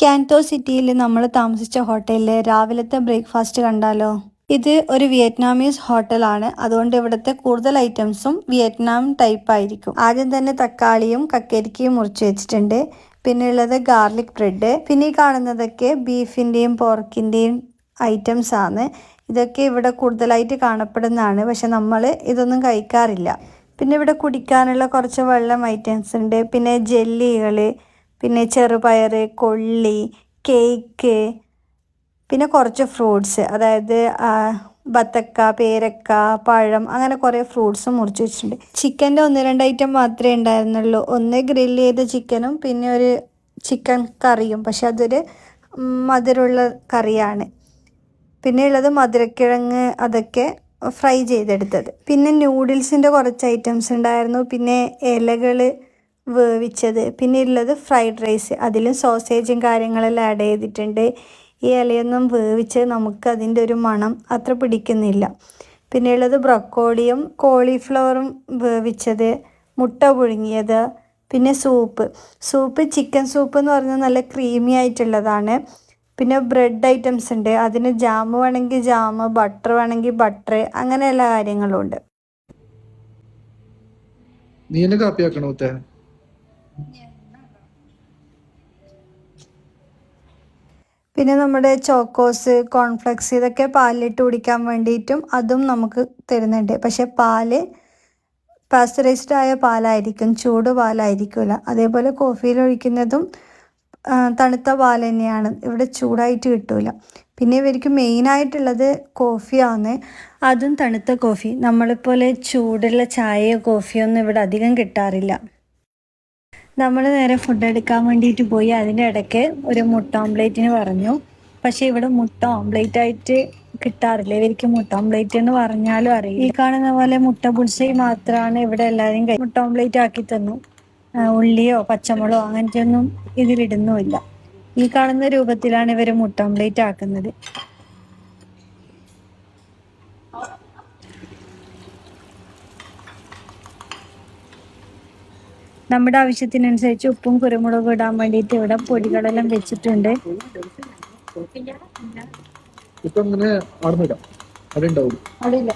ക്യാന്റോ സിറ്റിയിൽ നമ്മൾ താമസിച്ച ഹോട്ടലിലെ രാവിലത്തെ ബ്രേക്ക്ഫാസ്റ്റ് കണ്ടാലോ? ഇത് ഒരു വിയറ്റ്നാമീസ് ഹോട്ടലാണ്. അതുകൊണ്ട് ഇവിടുത്തെ കൂടുതൽ ഐറ്റംസും വിയറ്റ്നാം ടൈപ്പ് ആയിരിക്കും. ആദ്യം തന്നെ തക്കാളിയും കക്കരിക്കയും മുറിച്ച് വെച്ചിട്ടുണ്ട്. പിന്നെ ഉള്ളത് ഗാർലിക് ബ്രെഡ്. പിന്നെ ഈ കാണുന്നതൊക്കെ ബീഫിന്റെയും പോർക്കിന്റെയും ഐറ്റംസ് ആണ് ഇതൊക്കെ ഇവിടെ കൂടുതലായിട്ട് കാണപ്പെടുന്നതാണ്. പക്ഷെ നമ്മൾ ഇതൊന്നും കഴിക്കാറില്ല. പിന്നെ ഇവിടെ കുടിക്കാനുള്ള കുറച്ച് വെള്ളം ഐറ്റംസ് ഉണ്ട്. പിന്നെ ജെല്ലികൾ പിന്നെ ചെറുപയർ കൊള്ളി കേക്ക് പിന്നെ കുറച്ച് ഫ്രൂട്ട്സ്. അതായത് ബത്തക്ക പേരക്ക പഴം അങ്ങനെ കുറേ ഫ്രൂട്ട്സും മുറിച്ച് വെച്ചിട്ടുണ്ട്. ചിക്കന്റെ ഒന്ന് രണ്ട് ഐറ്റം മാത്രമേ ഉണ്ടായിരുന്നുള്ളൂ. ഒന്ന് ഗ്രില്ല് ചെയ്ത ചിക്കനും പിന്നെ ഒരു ചിക്കൻ കറിയും. പക്ഷെ അതൊരു മധുരമുള്ള കറിയാണ്. പിന്നെ ഉള്ളത് മധുരക്കിഴങ്ങ് അതൊക്കെ ഫ്രൈ ചെയ്തെടുത്തത്. പിന്നെ നൂഡിൽസിന്റെ കുറച്ച് ഐറ്റംസ് ഉണ്ടായിരുന്നു. പിന്നെ ഇലകൾ വേവിച്ചത്. പിന്നെ ഉള്ളത് ഫ്രൈഡ് റൈസ് അതിലും സോസേജും കാര്യങ്ങളെല്ലാം ആഡ് ചെയ്തിട്ടുണ്ട്. ഈ ഇലയൊന്നും വേവിച്ച് നമുക്ക് അതിന്റെ ഒരു മണം അത്ര പിടിക്കുന്നില്ല. പിന്നെ ഉള്ളത് ബ്രക്കോളിയും കോളിഫ്ലവറും വേവിച്ചത് മുട്ട പുഴുങ്ങിയത് പിന്നെ സൂപ്പ് സൂപ്പ് ചിക്കൻ സൂപ്പ് എന്ന് പറഞ്ഞാൽ നല്ല ക്രീമി ആയിട്ടുള്ളതാണ്. പിന്നെ ബ്രെഡ് ഐറ്റംസ് ഉണ്ട്. അതിന് ജാം വേണമെങ്കിൽ ജാം ബട്ടർ വേണമെങ്കിൽ ബട്ടർ അങ്ങനെ എല്ലാ കാര്യങ്ങളും ഉണ്ട് നീ എന്നെ കാപ്പി ആക്കണോ മുത്തേ? പിന്നെ നമ്മുടെ ചോക്കോസ് കോൺഫ്ലെക്സ് ഇതൊക്കെ പാലിലിട്ട് കുടിക്കാൻ വേണ്ടിയിട്ടും അതും നമുക്ക് തരുന്നുണ്ട്. പക്ഷെ പാൽ പാസ്ചറൈസ്ഡ് ആയ പാലായിരിക്കും ചൂട് പാലായിരിക്കില്ല. അതേപോലെ കോഫിയിൽ ഒഴിക്കുന്നതും തണുത്ത പാൽ തന്നെയാണ്. ഇവിടെ ചൂടായിട്ട് കിട്ടൂല. പിന്നെ ഇവർക്ക് മെയിനായിട്ടുള്ളത് കോഫിയാണ്. അതും തണുത്ത കോഫി. നമ്മളെപ്പോലെ ചൂടുള്ള ചായയോ കോഫിയോ ഒന്നും ഇവിടെ അധികം കിട്ടാറില്ല. നമ്മൾ നേരെ ഫുഡ് എടുക്കാൻ വേണ്ടിയിട്ട് പോയി. അതിന്റെ ഇടയ്ക്ക് ഒരു മുട്ട ഓംപ്ലേറ്റിന് പറഞ്ഞു. പക്ഷെ ഇവിടെ മുട്ട ഓംപ്ലേറ്റ് ആയിട്ട് കിട്ടാറില്ല. ഇവർക്ക് മുട്ട ഓംപ്ലേറ്റ് എന്ന് പറഞ്ഞാലും അറിയില്ല. ഈ കാണുന്ന പോലെ മുട്ട പുളിശ്ശി മാത്രമാണ് ഇവിടെ എല്ലാവരും കഴി- മുട്ട ഓംപ്ലേറ്റ് ആക്കി തന്നു. ഉള്ളിയോ പച്ചമുളകോ അങ്ങനത്തെ ഒന്നും ഇതിലിടുന്നുമില്ല. ഈ കാണുന്ന രൂപത്തിലാണ് ഇവർ മുട്ട ഓംപ്ലേറ്റ് ആക്കുന്നത്. നമ്മുടെ ആവശ്യത്തിനനുസരിച്ച് ഉപ്പും കുരുമുളകും ഇടാൻ വേണ്ടിയിട്ട് ഇവിടെ പൊടികളെല്ലാം വെച്ചിട്ടുണ്ട്. ഇപ്പൊ അങ്ങനെ ആടുന്നിടാം അവിടെ ഉണ്ടാവും അതില്ല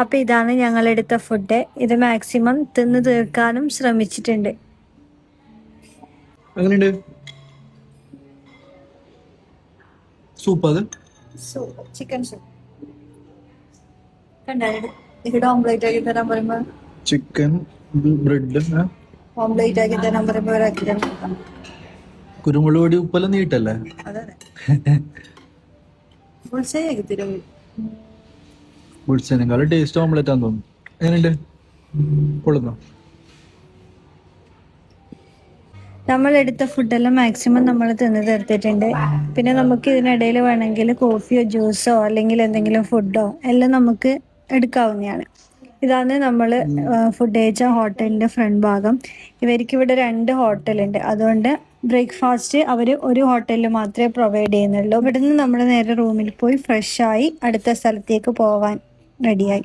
അപ്പൊ ഇതാണ് ഞങ്ങൾ എടുത്ത ഫുഡ്. ഇത് മാക്സിമം തിന്ന് തീർക്കാനും ശ്രമിച്ചിട്ടുണ്ട്. അങ്ങനെയുണ്ട് സൂപ്പ് അത്? സൂപ്പ്. Chicken soup. ഇവിടെ ഓംപ്ലേറ്റ് ആക്കി തരാൻ പറയുമ്പോ ചിക്കൻ ബ്രെഡ് ഓംപ്ലേറ്റ് ആക്കി തരാൻ പറയുമ്പോ ഒരാക്കി തരാം കുരുമുളക് പൊടി ഉപ്പെല്ലാം നീട്ടല്ലേ? ബുൾസേനേക്കാളും ടേസ്റ്റ് ഓംലെറ്റ് ആണെന്ന് തോന്നുന്നു. എങ്ങനെയുണ്ട്? കൊള്ളുന്നോ? നമ്മൾ എടുത്ത ഫുഡെല്ലാം മാക്സിമം നമ്മൾ തിന്ന് തീർത്തിട്ടുണ്ട്. പിന്നെ നമുക്ക് ഇതിനിടയിൽ വേണമെങ്കിൽ കോഫിയോ ജ്യൂസോ അല്ലെങ്കിൽ എന്തെങ്കിലും ഫുഡോ എല്ലാം നമുക്ക് എടുക്കാവുന്നതാണ് ഇതാണ് നമ്മൾ ഫുഡ് ഏജ ഹോട്ടലിന്റെ ഫ്രണ്ട് ഭാഗം. ഇവർക്ക് ഇവിടെ രണ്ട് ഹോട്ടലുണ്ട്. അതുകൊണ്ട് ബ്രേക്ക്ഫാസ്റ്റ് അവർ ഒരു ഹോട്ടലിൽ മാത്രമേ പ്രൊവൈഡ് ചെയ്യുന്നുള്ളൂ. ഇവിടുന്ന് നമ്മൾ നേരെ റൂമിൽ പോയി ഫ്രഷായി അടുത്ത സ്ഥലത്തേക്ക് പോവാൻ റെഡിയായി